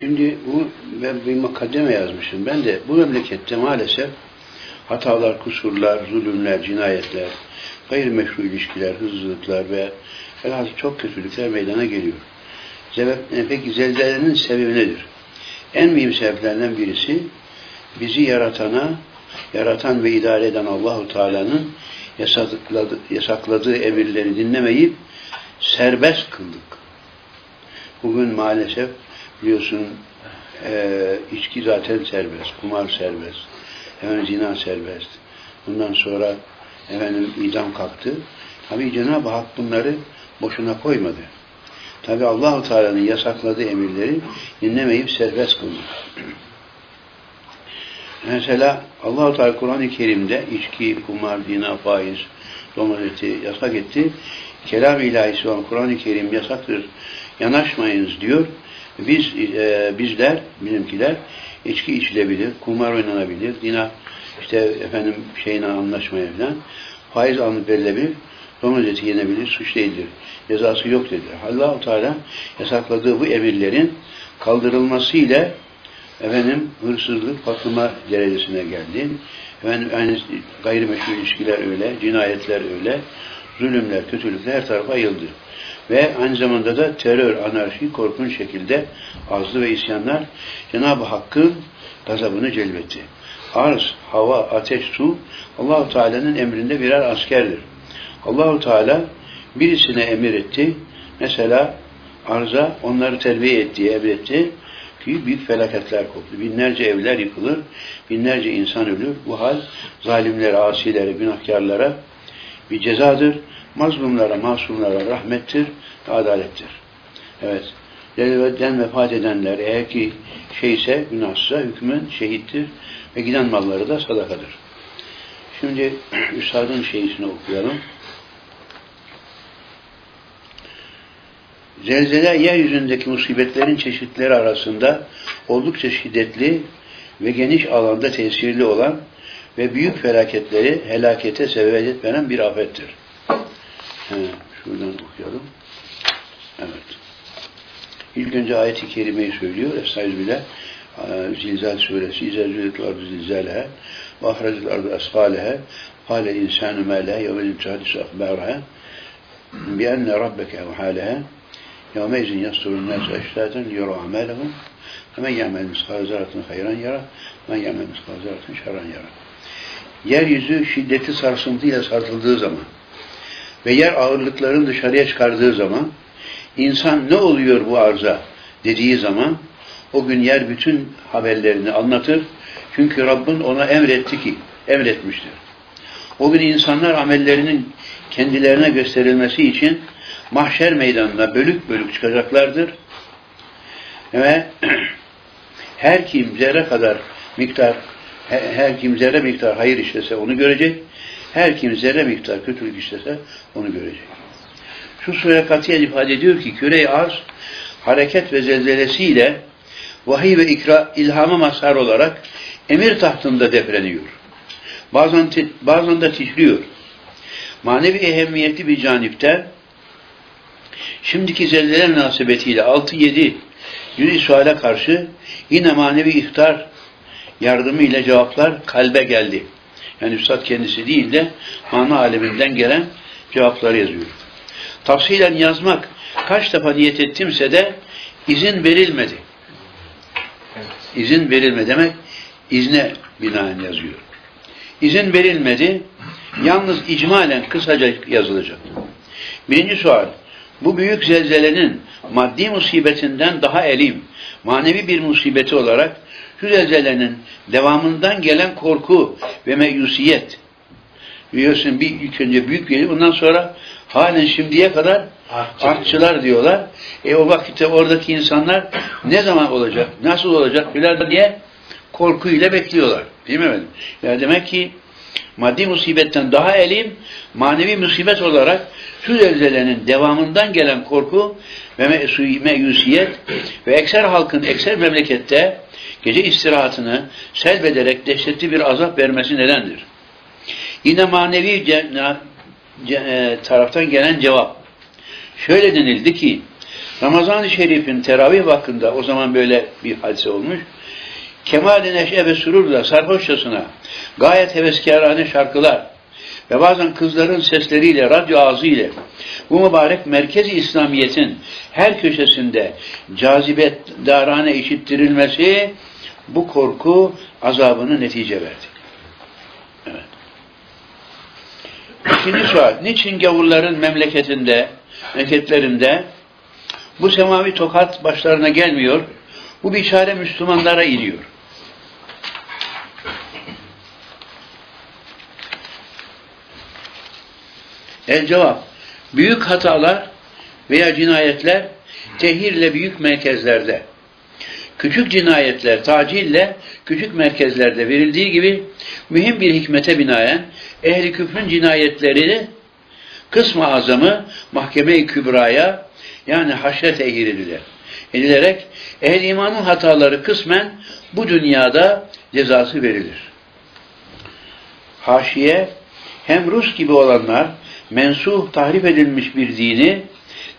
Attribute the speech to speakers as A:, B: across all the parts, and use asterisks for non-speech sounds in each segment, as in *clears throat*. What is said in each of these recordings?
A: Şimdi bu ben bir mukaddeme yazmışım. Ben de bu memlekette maalesef hatalar, kusurlar, zulümler, cinayetler, gayrimeşru ilişkiler, hızlılıklar ve herhalde çok kötülükler meydana geliyor. Sebep, peki zelzelenin sebebi nedir? En mühim sebeplerinden birisi bizi yaratana, yaratan ve idare eden Allahu Teala'nın yasakladı, yasakladığı emirleri dinlemeyip serbest kıldık. Bugün maalesef biliyorsun e, içki zaten serbest, kumar serbest, efendim zina serbest. Bundan sonra efendim idam kalktı. Tabi Cenab-ı Hak bunları boşuna koymadı. Tabi Allahu Teala'nın yasakladığı emirleri dinlemeyip serbest kıldı. *clears throat* Mesela Allahu Teala Kur'an-ı Kerim'de içki, kumar, zina, faiz, domuz yasak etti. Kelam ilahisi olan Kur'an-ı Kerim yasaktır. Yanaşmayınız diyor. Biz e, bizler, bizimkiler içki içilebilir, kumar oynanabilir, zina işte efendim şeyine anlaşmaya falan faiz alınıp verilebilir, domuz eti yenebilir, suç değildir. Cezası yok dedi. Allah-u Teala yasakladığı bu emirlerin kaldırılması ile efendim hırsızlık patlama derecesine geldi. Efendim yani gayrimeşru ilişkiler öyle, cinayetler öyle, zulümler, kötülükler her tarafa yayıldı. Ve aynı zamanda da terör, anarşi korkunç şekilde azlı ve isyanlar Cenab-ı Hakk'ın gazabını celbetti. Arz, hava, ateş, su Allahu Teala'nın emrinde birer askerdir. Allahu Teala birisine emir etti. Mesela arza onları terbiye ettiği emretti ki büyük felaketler koptu. Binlerce evler yıkılır, binlerce insan ölür. Bu hal zalimlere, asilere, günahkarlara bir cezadır. Mazlumlara, masumlara rahmettir, adalettir. Evet. Devletten vefat edenler eğer ki şeyse, günahsızsa hükmün şehittir ve giden malları da sadakadır. Şimdi *clears throat* Üstad'ın şeysini okuyalım. Zelzele yeryüzündeki musibetlerin çeşitleri arasında oldukça şiddetli ve geniş alanda tesirli olan ve büyük felaketleri helakete sebebiyet veren bir afettir. He, şuradan okuyalım. Evet. İlk önce ayet-i kerimeyi söylüyor. Estağfirullah. Zilzal suresi. İzzelzület ardı zilzalehe ve ahrecet ardı asfalehe قال الإنسان ما لا يوم تحدث أخبارها بأن ربك أوحى يومئذ يصدر الناس أشتاتا ليروا أعمالهم فمن يعمل مثقال ذرة خيرا يرى ومن يعمل مثقال ذرة شرا يرى Yeryüzü şiddeti sarsıntıyla sarsıldığı zaman ve yer ağırlıkların dışarıya çıkardığı zaman insan ne oluyor bu arza dediği zaman o gün yer bütün haberlerini anlatır. Çünkü Rabbin ona emretti ki, emretmiştir. O gün insanlar amellerinin kendilerine gösterilmesi için mahşer meydanına bölük bölük çıkacaklardır. Ve *clears throat* her kim zerre kadar miktar, her kim zerre miktar hayır işlese onu görecek, her kim zerre miktar kötülük işlese onu görecek. Şu sure katiyen ifade ediyor ki küre-i arz hareket ve zelzelesiyle vahiy ve ikra ilhama mazhar olarak emir tahtında depreniyor. Bazen, bazen de titriyor. Manevi ehemmiyeti bir canipte şimdiki zelzele münasebetiyle 6-7 yüz suale karşı yine manevi ihtar yardımıyla cevaplar kalbe geldi. Yani Üstad kendisi değil de mana aleminden gelen cevapları yazıyor. Tavsiyen yazmak kaç defa niyet ettimse de izin verilmedi. İzin verilme demek izne binaen yazıyor. İzin verilmedi. Yalnız icmalen kısaca yazılacak. Birinci sual. Bu büyük zelzelenin maddi musibetinden daha elim, manevi bir musibeti olarak şu zelzelenin devamından gelen korku ve meyusiyet. Biliyorsun bir ilk önce büyük geliyor, bundan sonra halen şimdiye kadar
B: Artçı
A: artçılar diyorlar. E o vakitte oradaki insanlar ne zaman olacak, nasıl olacak filan diye korkuyla bekliyorlar. Değil mi efendim? Yani demek ki maddi musibetten daha elim, manevi musibet olarak şu zelzelenin devamından gelen korku ve meyusiyet ve ekser halkın ekser memlekette gece istirahatını selbederek dehşetli bir azap vermesi nedendir? Yine manevi e, taraftan gelen cevap. Şöyle denildi ki, Ramazan-ı Şerif'in teravih vaktinde o zaman böyle bir hadise olmuş. Kemal-i neşe ve sürurla sarhoşçasına gayet heveskarane şarkılar ve bazen kızların sesleriyle, radyo ağzıyla bu mübarek merkezi İslamiyet'in her köşesinde cazibet darane işittirilmesi bu korku azabını netice verdi. Evet. İkinci sual. Niçin gavurların memleketinde, memleketlerinde bu semavi tokat başlarına gelmiyor? Bu biçare Müslümanlara iniyor. El cevap. Büyük hatalar veya cinayetler tehirle büyük merkezlerde. Küçük cinayetler tacille küçük merkezlerde verildiği gibi mühim bir hikmete binaen ehli küfrün cinayetleri kısmı azamı mahkeme-i kübraya yani haşre tehir edilir. Edilerek ehl imanın hataları kısmen bu dünyada cezası verilir. Haşiye hem Rus gibi olanlar mensuh tahrif edilmiş bir dini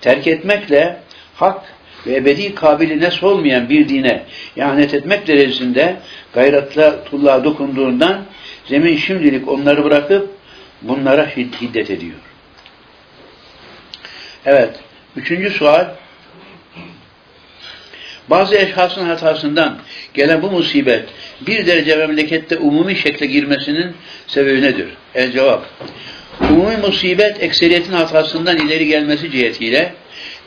A: terk etmekle hak ve ebedi kabiline olmayan bir dine ihanet etmek derecesinde gayratla dokunduğundan zemin şimdilik onları bırakıp bunlara hiddet ediyor. Evet. Üçüncü sual. Bazı eşhasın hatasından gelen bu musibet bir derece memlekette umumi şekle girmesinin sebebi nedir? El cevap. Umumi musibet ekseriyetin hatasından ileri gelmesi cihetiyle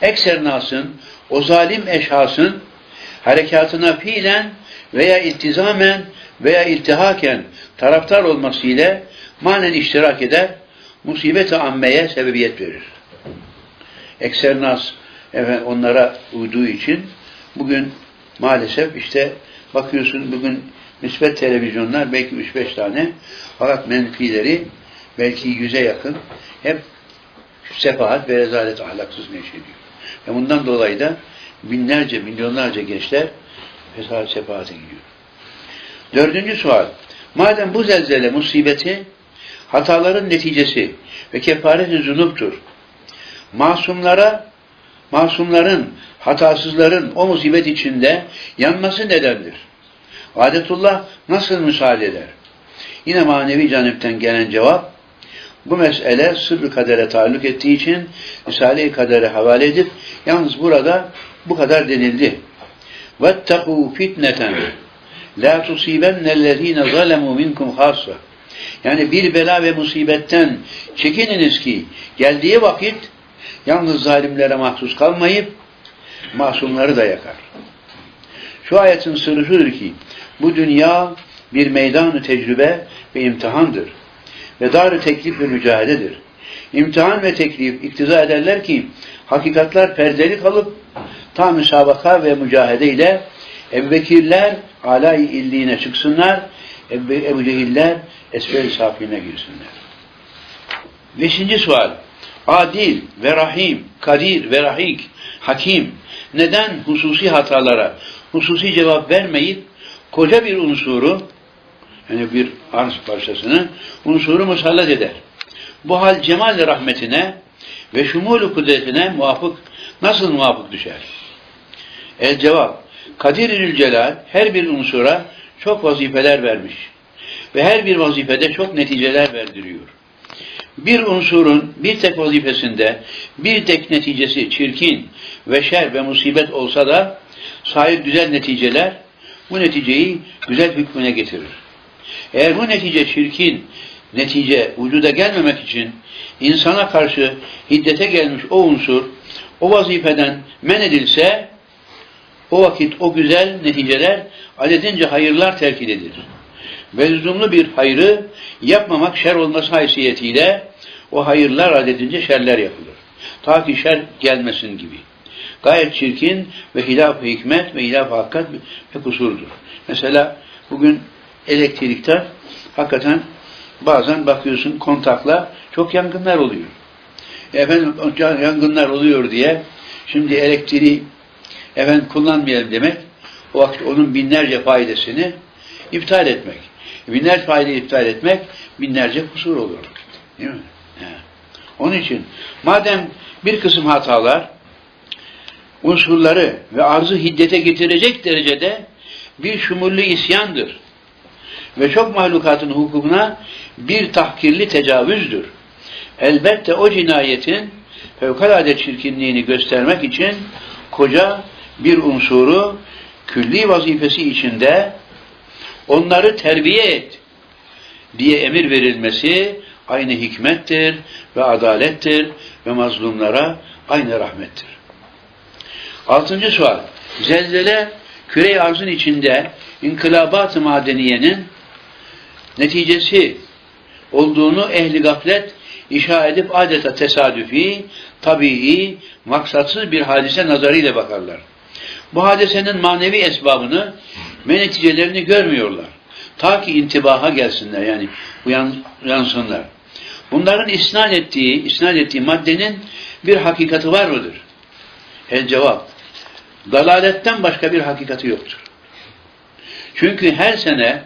A: ekser nasın, o zalim eşhasın harekatına fiilen veya iltizamen veya iltihaken taraftar olması ile manen iştirak eder, musibet-i ammeye sebebiyet verir. Ekser nas efendim, onlara uyduğu için bugün maalesef işte bakıyorsun bugün müsbet televizyonlar belki 3-5 tane fakat menfileri belki yüze yakın hep sefahat ve rezalet ahlaksız neşediyor. Ve bundan dolayı da binlerce, milyonlarca gençler fesat sefahate gidiyor. Dördüncü sual. Madem bu zelzele musibeti hataların neticesi ve kefaret-i zunuptur. Masumlara, masumların, hatasızların o musibet içinde yanması nedendir? Adetullah nasıl müsaade eder? Yine manevi canipten gelen cevap, bu mesele sırrı kadere taalluk ettiği için Risale-i Kader'e havale edip yalnız burada bu kadar denildi. وَاتَّقُوا فِتْنَةً لَا تُصِيبَنَّ الَّذ۪ينَ ظَلَمُوا مِنْكُمْ خَاصَّةً Yani bir bela ve musibetten çekininiz ki geldiği vakit yalnız zalimlere mahsus kalmayıp masumları da yakar. Şu ayetin sırrı şudur ki bu dünya bir meydanı tecrübe ve imtihandır. Ve dar-ı teklif ve mücadeledir. İmtihan ve teklif iktiza ederler ki hakikatlar perdeli kalıp tam müsabaka ve mücadele ile Ebubekirler alay illiğine çıksınlar, Ebu, Ebu Cehiller esfer safine girsinler. Beşinci sual. Adil ve Rahim, Kadir ve Rahik, Hakim neden hususi hatalara hususi cevap vermeyip koca bir unsuru yani bir arz parçasını unsuru musallat eder. Bu hal cemal rahmetine ve şumul kudretine muvafık nasıl muvafık düşer? El cevap Kadir-ül Celal her bir unsura çok vazifeler vermiş ve her bir vazifede çok neticeler verdiriyor. Bir unsurun bir tek vazifesinde bir tek neticesi çirkin ve şer ve musibet olsa da sahip güzel neticeler bu neticeyi güzel hükmüne getirir. Eğer bu netice çirkin, netice vücuda gelmemek için insana karşı hiddete gelmiş o unsur o vazifeden men edilse o vakit o güzel neticeler adedince hayırlar terk edilir. Ve bir hayrı yapmamak şer olması haysiyetiyle o hayırlar adedince şerler yapılır. Ta ki şer gelmesin gibi. Gayet çirkin ve hilaf hikmet ve hilaf hakikat ve kusurdur. Mesela bugün elektrikte hakikaten bazen bakıyorsun kontakla çok yangınlar oluyor. Efendim yangınlar oluyor diye şimdi elektriği efendim kullanmayalım demek o vakit onun binlerce faydasını iptal etmek. Binlerce faydayı iptal etmek binlerce kusur olur. Değil mi? Onun için madem bir kısım hatalar unsurları ve arzı hiddete getirecek derecede bir şumullü isyandır. Ve çok mahlukatın hukukuna bir tahkirli tecavüzdür. Elbette o cinayetin fevkalade çirkinliğini göstermek için koca bir unsuru külli vazifesi içinde onları terbiye et diye emir verilmesi aynı hikmettir ve adalettir ve mazlumlara aynı rahmettir. Altıncı sual. Zelzele küre arzın içinde inkılabat-ı madeniyenin neticesi olduğunu ehli gaflet işa edip adeta tesadüfi, tabii, maksatsız bir hadise nazarıyla bakarlar. Bu hadisenin manevi esbabını ve neticelerini görmüyorlar. Ta ki intibaha gelsinler yani uyan, uyansınlar. Bunların isnat ettiği, isnat ettiği maddenin bir hakikati var mıdır? El cevap. Dalaletten başka bir hakikati yoktur. Çünkü her sene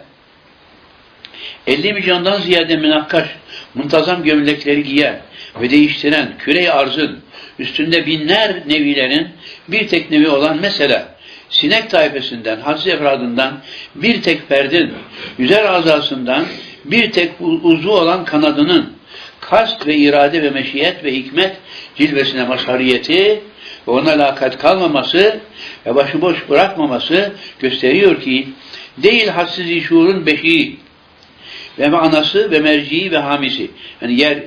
A: 50 milyondan ziyade münakkaş, muntazam gömlekleri giyen ve değiştiren küre arzın üstünde binler nevilerin bir tek nevi olan mesela sinek tayfesinden, hadis efradından bir tek ferdin, güzel azasından bir tek uzvu olan kanadının kast ve irade ve meşiyet ve hikmet cilvesine mazhariyeti ve ona lakat kalmaması ve başıboş bırakmaması gösteriyor ki değil hadsiz şuurun beşiği ve anası ve merciği ve hamisi. Yani yer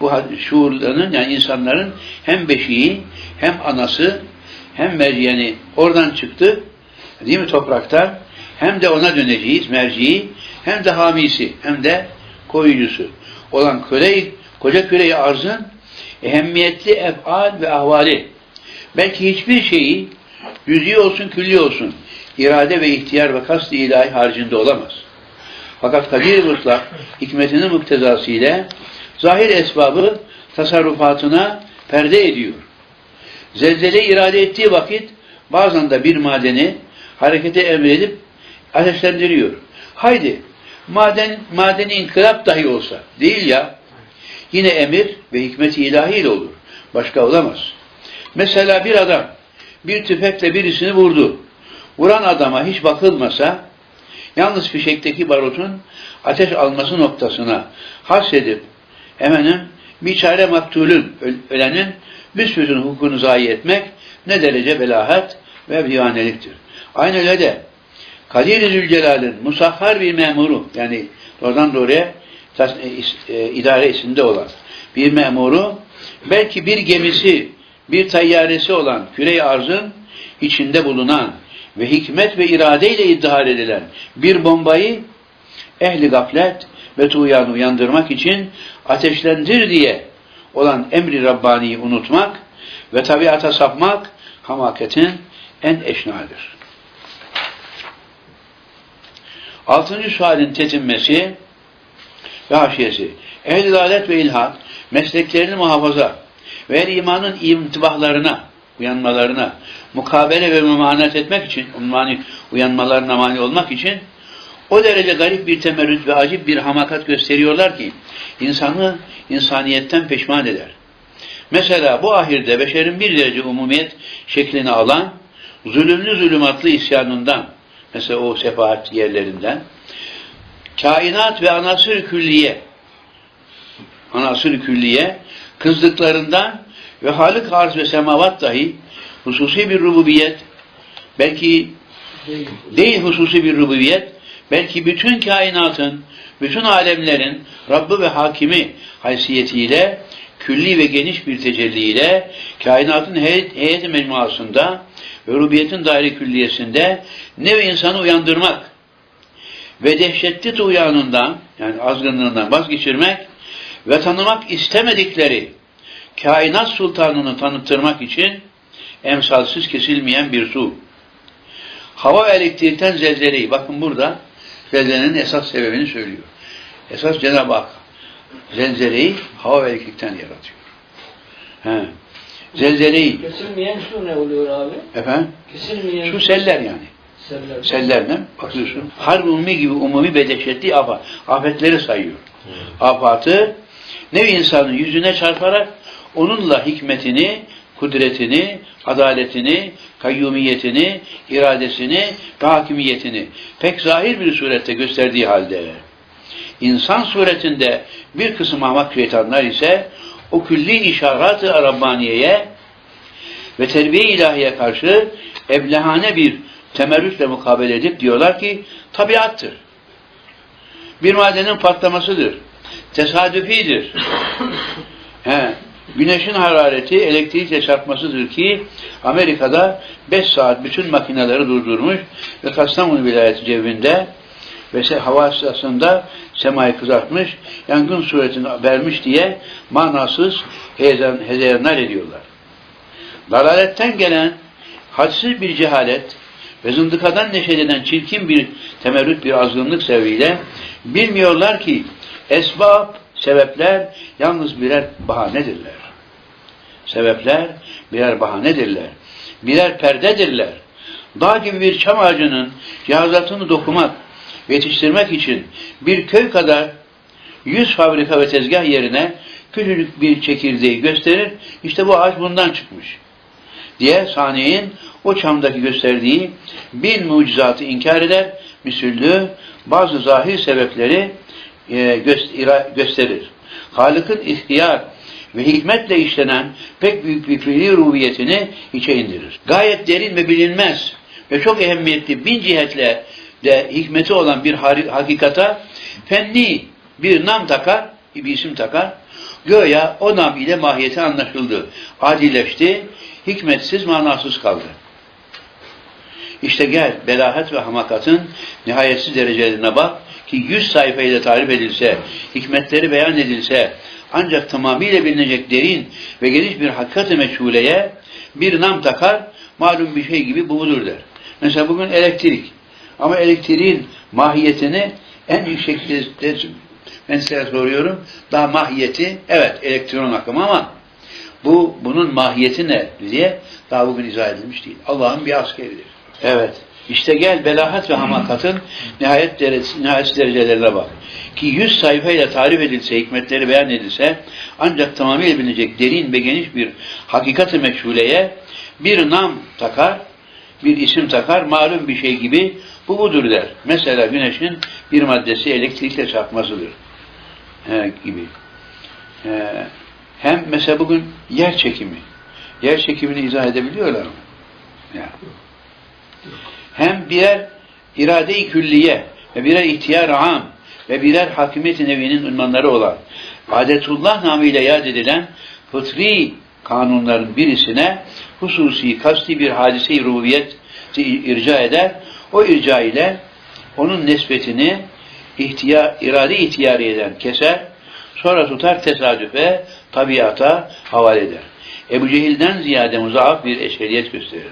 A: bu şuurların yani insanların hem beşiği hem anası hem merci yani oradan çıktı değil mi topraktan hem de ona döneceğiz merciği hem de hamisi hem de koyucusu olan köle koca küreyi arzın ehemmiyetli efal ve ahvali belki hiçbir şeyi cüz'i olsun külli olsun irade ve ihtiyar ve kast ilahi haricinde olamaz. Fakat kadir mutlak hikmetinin muktezası ile zahir esbabı tasarrufatına perde ediyor. Zelzele irade ettiği vakit bazen de bir madeni harekete emredip ateşlendiriyor. Haydi maden, madeni inkılap dahi olsa değil ya yine emir ve hikmeti ilahiyle olur. Başka olamaz. Mesela bir adam bir tüfekle birisini vurdu. Vuran adama hiç bakılmasa yalnız fişekteki barutun ateş alması noktasına hasredip hemenin bir çare maktulün, ölenin büsbütün hukukunu zayi etmek ne derece belahat ve divaneliktir. Aynı öyle de Kadir-i Zülcelal'in musahhar bir memuru yani oradan doğruya e, e, idare içinde olan bir memuru belki bir gemisi, bir tayyaresi olan küre arzın içinde bulunan ve hikmet ve iradeyle iddihar edilen bir bombayı ehli gaflet ve tuğyanı uyandırmak için ateşlendir diye olan emri Rabbani'yi unutmak ve tabiata sapmak hamaketin en eşnadır. Altıncı sualin tetinmesi ve haşiyesi. Ehl-i ve ilhat mesleklerini muhafaza ve imanın imtibahlarına, uyanmalarına, mukabele ve memanet etmek için, mani, uyanmalarına mani olmak için o derece garip bir temerrüt ve acip bir hamakat gösteriyorlar ki insanı insaniyetten peşman eder. Mesela bu ahirde beşerin bir derece umumiyet şeklini alan zulümlü zulümatlı isyanından mesela o sefahat yerlerinden kainat ve anasır külliye anasır külliye kızdıklarından ve halık arz ve semavat dahi hususi bir rububiyet belki değil, değil hususi bir rububiyet belki bütün kainatın bütün alemlerin Rabbi ve Hakimi haysiyetiyle külli ve geniş bir tecelliyle kainatın heyet, heyeti mecmuasında ve rubiyetin daire külliyesinde nev insanı uyandırmak ve dehşetli tuğyanından yani azgınlığından vazgeçirmek ve tanımak istemedikleri kainat sultanını tanıttırmak için emsalsiz kesilmeyen bir su. Hava ve elektrikten zelzeleyi, bakın burada zelzelenin esas sebebini söylüyor. Esas Cenab-ı Hak zelzeleyi hava ve elektrikten yaratıyor. He. Zelzeleyi.
B: Kesilmeyen su ne oluyor abi?
A: Efendim?
B: Kesilmeyen
A: Şu seller yani.
B: seller.
A: Sellerden bakıyorsun. Harbi ummi gibi umumi ve dehşetli afet, afetleri sayıyor. Afatı nevi insanın yüzüne çarparak onunla hikmetini kudretini, adaletini, kayyumiyetini, iradesini ve hakimiyetini pek zahir bir surette gösterdiği halde insan suretinde bir kısım ahmak şeytanlar ise o külli Rabbaniye'ye ve terbiye ilahiye karşı eblehane bir temerrütle mukabele edip diyorlar ki tabiattır. Bir madenin patlamasıdır. Tesadüfidir. *coughs* He, güneşin harareti elektrikle çarpmasıdır ki Amerika'da 5 saat bütün makineleri durdurmuş ve Kastamonu vilayeti cevinde ve hava sırasında semayı kızartmış, yangın suretini vermiş diye manasız heyecan, hezeyanlar ediyorlar. Dalaletten gelen hadsiz bir cehalet ve zındıkadan neşelenen çirkin bir temerrüt bir azgınlık sebebiyle bilmiyorlar ki esbab, sebepler yalnız birer bahanedirler. Sebepler birer bahanedirler. Birer perdedirler. Dağ gibi bir çam ağacının cihazatını dokumak, yetiştirmek için bir köy kadar yüz fabrika ve tezgah yerine küçücük bir çekirdeği gösterir. İşte bu ağaç bundan çıkmış. Diye saniyenin o çamdaki gösterdiği bin mucizatı inkar eder, misüllü bazı zahir sebepleri e, gösterir. Halık'ın ihtiyar ve hikmetle işlenen pek büyük bir fiili ruhiyetini içe indirir. Gayet derin ve bilinmez ve çok ehemmiyetli bin cihetle de hikmeti olan bir hakikata fenni bir nam takar, bir isim takar. Göya o nam ile mahiyeti anlaşıldı. Adileşti, hikmetsiz, manasız kaldı. İşte gel, belahat ve hamakatın nihayetsiz derecelerine bak ki yüz sayfayla tarif edilse, hikmetleri beyan edilse, ancak tamamıyla bilinecek derin ve geniş bir hakikat-ı meçhuleye bir nam takar, malum bir şey gibi bu budur der. Mesela bugün elektrik. Ama elektriğin mahiyetini en yüksek ben size soruyorum. Daha mahiyeti, evet elektron akımı ama bu bunun mahiyeti ne diye daha bugün izah edilmiş değil. Allah'ın bir askeridir. Evet. İşte gel belahat ve hamakatın nihayet derecesi, nihayetsiz derecelerine bak. Ki yüz sayfayla tarif edilse, hikmetleri beyan edilse ancak tamamıyla bilinecek derin ve geniş bir hakikat-ı meçhuleye bir nam takar, bir isim takar, malum bir şey gibi bu budur der. Mesela güneşin bir maddesi elektrikle çarpmasıdır. He, gibi. He, hem mesela bugün yer çekimi. Yer çekimini izah edebiliyorlar mı? Ya. Hem birer irade-i külliye ve birer ihtiyar am ve birer hakimiyet-i nevinin ünvanları olan adetullah namıyla yad edilen fıtri kanunların birisine hususi kasti bir hadise-i rububiyet irca eder. O irca ile onun nesbetini ihtiya, irade ihtiyariyeden keser, sonra tutar tesadüfe, tabiata havale eder. Ebu Cehil'den ziyade muzaaf bir eşeriyet gösterir.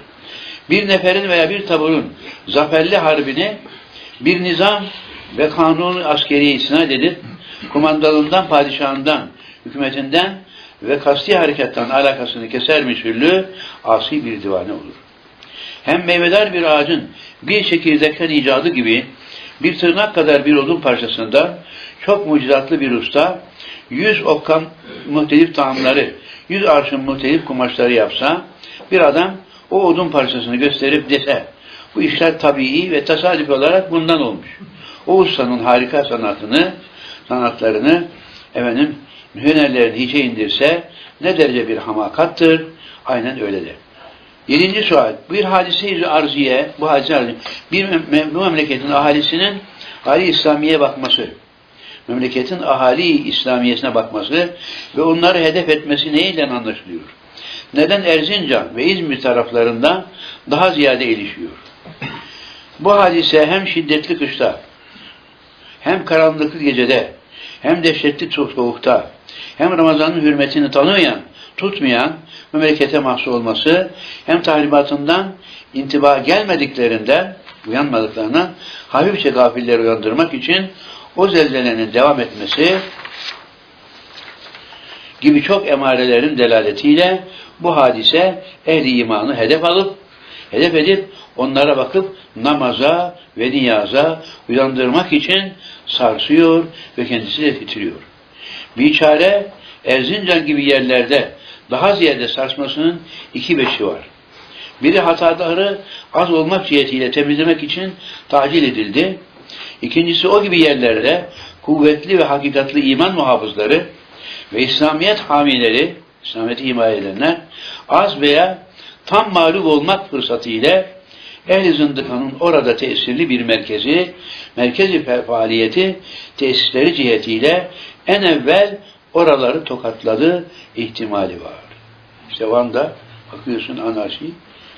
A: Bir neferin veya bir taburun zaferli harbini bir nizam ve kanun askeriye isnat edip kumandalından, padişahından, hükümetinden ve kasti harekattan alakasını keser misüllü asi bir divane olur. Hem meyvedar bir ağacın bir çekirdekten icadı gibi bir tırnak kadar bir odun parçasında çok mucizatlı bir usta yüz okkan muhtelif taamları, yüz arşın muhtelif kumaşları yapsa bir adam o odun parçasını gösterip dese bu işler tabii ve tesadüf olarak bundan olmuş. O ustanın harika sanatını, sanatlarını efendim hünerlerini hiçe indirse ne derece bir hamakattır? Aynen öyledir. Yedinci sual. Bir hadise-i arziye, bu hadise arziye, bir mem- bu memleketin ahalisinin hali İslamiye bakması, memleketin ahali İslamiyesine bakması ve onları hedef etmesi neyle anlaşılıyor? Neden Erzincan ve İzmir taraflarında daha ziyade ilişiyor? Bu hadise hem şiddetli kışta, hem karanlıklı gecede, hem dehşetli so- soğukta, hem Ramazan'ın hürmetini tanımayan, tutmayan memlekete mahsus olması, hem tahribatından intiba gelmediklerinden, uyanmadıklarına hafifçe gafilleri uyandırmak için o zelzelenin devam etmesi gibi çok emarelerin delaletiyle bu hadise ehli imanı hedef alıp hedef edip onlara bakıp namaza ve niyaza uyandırmak için sarsıyor ve kendisi de titriyor. Biçare Erzincan gibi yerlerde daha ziyade sarsmasının iki beşi var. Biri hataları az olmak cihetiyle temizlemek için tacil edildi. İkincisi o gibi yerlerde kuvvetli ve hakikatli iman muhafızları ve İslamiyet hamileri, İslamiyet'i himaye edenler az veya tam mağlup olmak fırsatı ile ehl-i zındıkanın orada tesirli bir merkezi, merkezi faaliyeti, tesisleri cihetiyle en evvel oraları tokatladı ihtimali var. İşte Van'da bakıyorsun anarşi,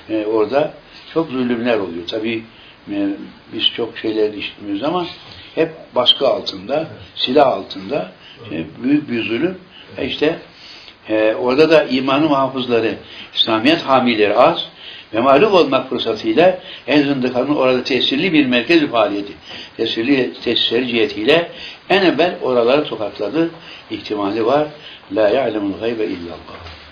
A: e, orada çok zulümler oluyor. Tabii e, biz çok şeyler işlemiyoruz ama hep baskı altında, silah altında e, büyük bir zulüm. E işte e, orada da imanı muhafızları, İslamiyet hamileri az ve mağlup olmak fırsatıyla en zındıkanın orada tesirli bir merkezi faaliyeti, tesirli tesisleri cihetiyle en evvel oraları tokatladı ihtimali var. La ya'lemul gaybe illallah.